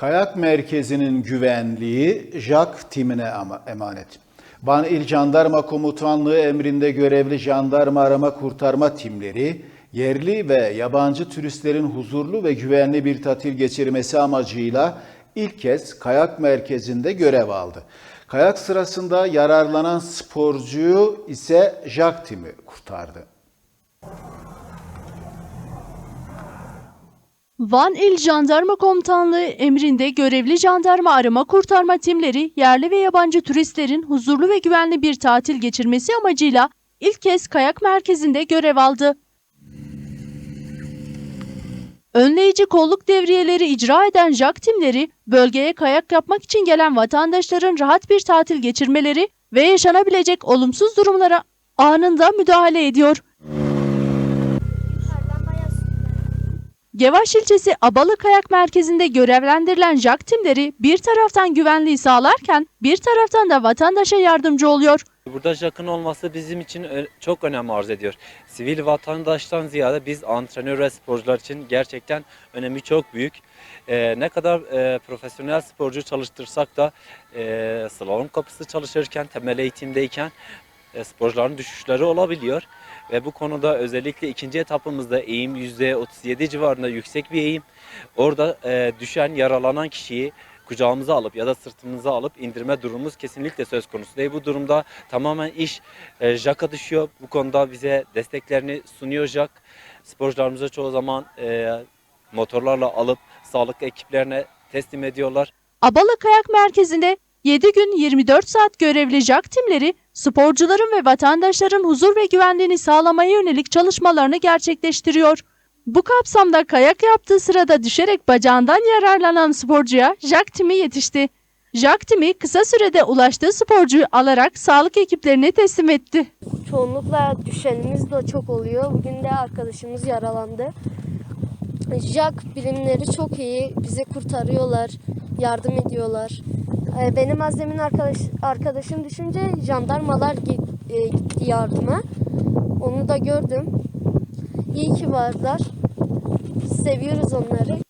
Kayak merkezinin güvenliği JAK timine emanet. Van İl Jandarma Komutanlığı emrinde görevli jandarma arama kurtarma timleri yerli ve yabancı turistlerin huzurlu ve güvenli bir tatil geçirmesi amacıyla ilk kez kayak merkezinde görev aldı. Kayak sırasında yararlanan sporcuyu ise JAK timi kurtardı. Van İl Jandarma Komutanlığı emrinde görevli jandarma arama kurtarma timleri yerli ve yabancı turistlerin huzurlu ve güvenli bir tatil geçirmesi amacıyla ilk kez kayak merkezinde görev aldı. Önleyici kolluk devriyeleri icra eden JAK timleri bölgeye kayak yapmak için gelen vatandaşların rahat bir tatil geçirmeleri ve yaşanabilecek olumsuz durumlara anında müdahale ediyor. Gevaş ilçesi Abalı Kayak Merkezi'nde görevlendirilen JAK timleri bir taraftan güvenliği sağlarken bir taraftan da vatandaşa yardımcı oluyor. Burada JAK'ın olması bizim için çok önem arz ediyor. Sivil vatandaştan ziyade biz antrenör ve sporcular için gerçekten önemi çok büyük. Ee, ne kadar e, profesyonel sporcu çalıştırsak da e, slalom kapısı çalışırken, temel eğitimdeyken e, sporcuların düşüşleri olabiliyor. Ve bu konuda özellikle ikinci etapımızda eğim %37 civarında yüksek bir eğim. Orada e, düşen, yaralanan kişiyi kucağımıza alıp ya da sırtımıza alıp indirme durumumuz kesinlikle söz konusu değil. Bu durumda tamamen iş e, JAK'a düşüyor. Bu konuda bize desteklerini sunuyor JAK. Sporcularımıza çoğu zaman e, motorlarla alıp sağlık ekiplerine teslim ediyorlar. Abalı Kayak Merkezi'nde 7 gün 24 saat görevli JAK timleri sporcuların ve vatandaşların huzur ve güvenliğini sağlamaya yönelik çalışmalarını gerçekleştiriyor. Bu kapsamda kayak yaptığı sırada düşerek bacağından yararlanan sporcuya JAK timi yetişti. JAK timi kısa sürede ulaştığı sporcuyu alarak sağlık ekiplerine teslim etti. Çoğunlukla düşenimiz de çok oluyor. Bugün de arkadaşımız yaralandı. Jack bilimleri çok iyi. Bizi kurtarıyorlar, yardım ediyorlar. Ee, Benim Azem'in arkadaş, arkadaşım düşünce jandarmalar e, gitti yardıma. Onu da gördüm. İyi ki varlar. Seviyoruz onları.